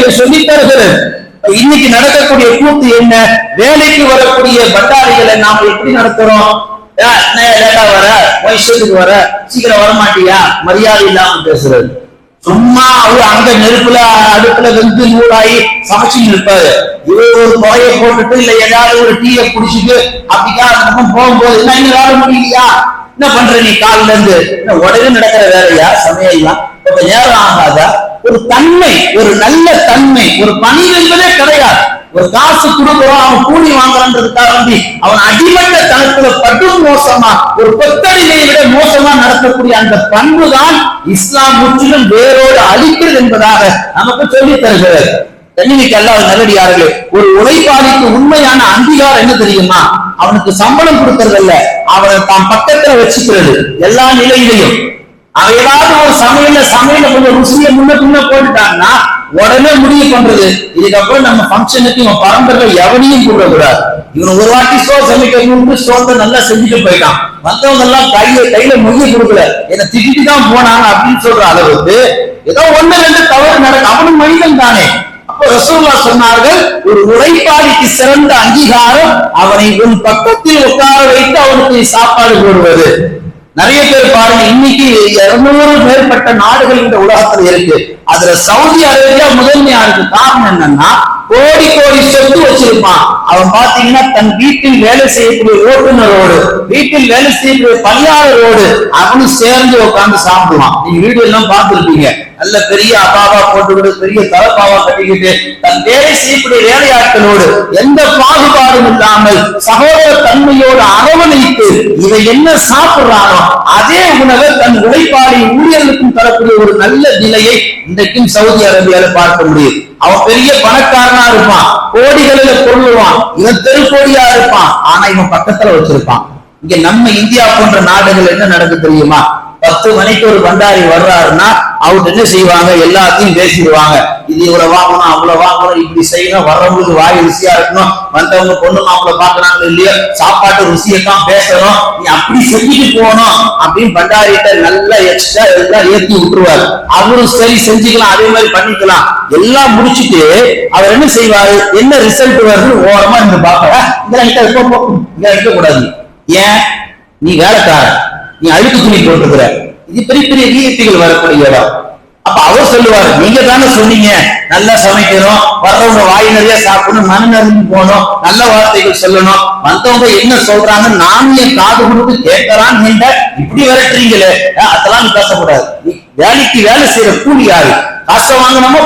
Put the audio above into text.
நெறிமுறைகளை சொல்லித் தருகிறது. இன்னைக்கு நடக்கக்கூடிய கூத்து என்ன? வேலைக்கு வரக்கூடிய பட்டாளிகளை நாம எப்படி நடத்துறோம்? லேட்டா வர. வயசுக்கு வர? சீக்கிரம் வர மாட்டியா மரியாதை இல்லாம பேசுறது. சும்மா அவரு அங்க நெருப்புல அடுப்புல வெந்து நூலாகி சமைச்சு நிற்பாரு இவர் ஒரு தொகையை போட்டுட்டு இல்ல ஏதாவது ஒரு டீயை குடிச்சிட்டு அப்படிதான் அந்த பக்கம் போகும்போது என்ன இன்னும் வேலை முடியலையா? என்ன பண்ற நீ காலில இருந்து? என்ன உடனே நடக்கிற வேலையா? சமையல்லாம் நேரம் ஆகாதா ஒரு தன்மை ஒரு நல்ல தன்மை ஒரு பணி என்பதே கிடையாது. ஒரு காசு கொடுக்குறோம் அவன் கூலி வாங்குறான்றதுக்காக வேண்டி அவன் அடிமட்ட தனத்துல பட்டும் மோசமா ஒரு கொத்தடிமையை விட மோசமா நடத்தக்கூடிய அந்த பண்பு தான் இஸ்லாம் முற்றிலும் வேரோடு அழிக்கிறது என்பதாக நமக்கு சொல்லித் தருகிறது. கண்ணினிக்கு அல்லாத நல்லடியார்களே ஒரு உழைப்பாளிக்கு உண்மையான அங்கீகாரம் என்ன தெரியுமா? அவனுக்கு சம்பளம் கொடுக்கறதல்ல அவனை தான் பக்கத்துல வச்சுக்கிறது எல்லா நிலையிலையும். அவன் ஏதாவது ஒரு சமையல சமையல கொஞ்சம் ருசியை முன்ன பின்ன போட்டுட்டான்னா உடனே முடிவு பண்றது. இதுக்கப்புறம் நம்ம ஃபங்க்ஷனுக்கு இவன் பரம்பரை எவனையும் கூடக்கூடாது இவன் ஒரு வாட்டி சோ சமைக்கணும்னு சோத்தை நல்லா செஞ்சுட்டு போயிட்டான். மத்தவங்க எல்லாம் கையில கையில மொழிய கொடுக்கல. என்ன திட்டிட்டு தான் போனாங்க அப்படின்னு சொல்ற அளவுக்கு ஏதோ ஒண்ணு ரெண்டு தவறு நடக்கும் அவனும் மனிதன் தானே. அப்போ ரசூல்லா சொன்னார்கள் ஒரு உழைப்பாளிக்கு சிறந்த அங்கீகாரம் அவனை உன் பக்கத்தில் உட்கார வைத்து அவனுக்கு சாப்பாடு போடுவது. நிறைய பேர் பாருங்க இன்னைக்கு இருநூறு மேற்பட்ட நாடுகள் இந்த உலகத்துல இருக்கு. அதுல சவுதி அரேபியா முதன்மையா இருக்கு காரணம் என்னன்னா கோடி கோடி சொத்து வச்சிருப்பான். அவன் பாத்தீங்கன்னா தன் வீட்டில் வேலை செய்யக்கூடிய ஓட்டுநரோடு வீட்டில் வேலை செய்யக்கூடிய பணியாளரோடு அவனும் சேர்ந்து உட்கார்ந்து சாப்பிடுவான். நீங்க வீடு எல்லாம் பார்த்துருப்பீங்க. நல்ல பெரிய அபாவா போட்டுக்கிட்டு பெரிய தலப்பாவா கட்டிக்கிட்டு தன் வேலை செய்யக்கூடிய வேலையாட்களோடு எந்த பாகுபாடும் இல்லாமல் சகோதர தன்மையோடு அரவணைத்து இதை என்ன சாப்பிடுறானோ அதே உணவை தன் உழைப்பாளி ஊழியர்களுக்கும் தரக்கூடிய ஒரு நல்ல நிலையை இன்றைக்கும் சவுதி அரேபியால பார்க்க முடியும். அவன் பெரிய பணக்காரனா இருப்பான் கோடிகளில் பொருளுவான் இவன் தெருக்கோடியா இருப்பான் ஆனா இவன் பக்கத்துல வச்சிருப்பான். இங்க நம்ம இந்தியா போன்ற நாடுகள் என்ன நடக்கு தெரியுமா? பத்து மணிக்கு ஒரு பண்டாரி வர்றாருன்னா அவர் என்ன செய்வாங்க? எல்லாத்தையும் பேசிடுவாங்க. இது இவ்வளவு வாங்கணும் அவ்வளவு வாங்கணும் இப்படி செய்யணும் வர்றவங்களுக்கு வாய் ருசியா இருக்கணும். வந்தவங்க பொண்ணு மாப்பிள்ள பாக்குறாங்க இல்லையோ சாப்பாட்டு ருசியத்தான் பேசணும். நீ அப்படி செஞ்சுட்டு போகணும் அப்படின்னு பண்டாரிட்ட நல்லா எக்ஸ்ட்ரா எல்லாம் ஏத்தி விட்டுருவாரு. அவரும் சரி செஞ்சுக்கலாம் அதே மாதிரி பண்ணிக்கலாம். எல்லாம் முடிச்சிட்டு அவர் என்ன செய்வாரு? என்ன ரிசல்ட் வருது ஓரமா இருந்து பாக்கல இந்த கிட்ட இங்க இருக்க கூடாது ஏன்? நீ வேலைக்கார நீ அழுக்கு துணி போட்டுக்கிற. இது பெரிய பெரிய விஐபிகள் வரக்கூடிய இடம். அப்ப அவர் சொல்லுவாரு நீங்க தானே சொன்னீங்க நல்லா சமைக்கணும் வர்றவங்க வாய் நிறைய சாப்பிடணும் மன நிறைஞ்சு போகணும் நல்ல வார்த்தைகள் சொல்லணும். வந்தவங்க என்ன சொல்றாங்க நானும் என் காது கொடுத்து கேட்கறான் நீங்க இப்படி விரட்டுறீங்களே. அதெல்லாம் பேசக்கூடாது. நீ வேலைக்கு வேலை செய்யற கூலி யாரு காசை வாங்கணுமோ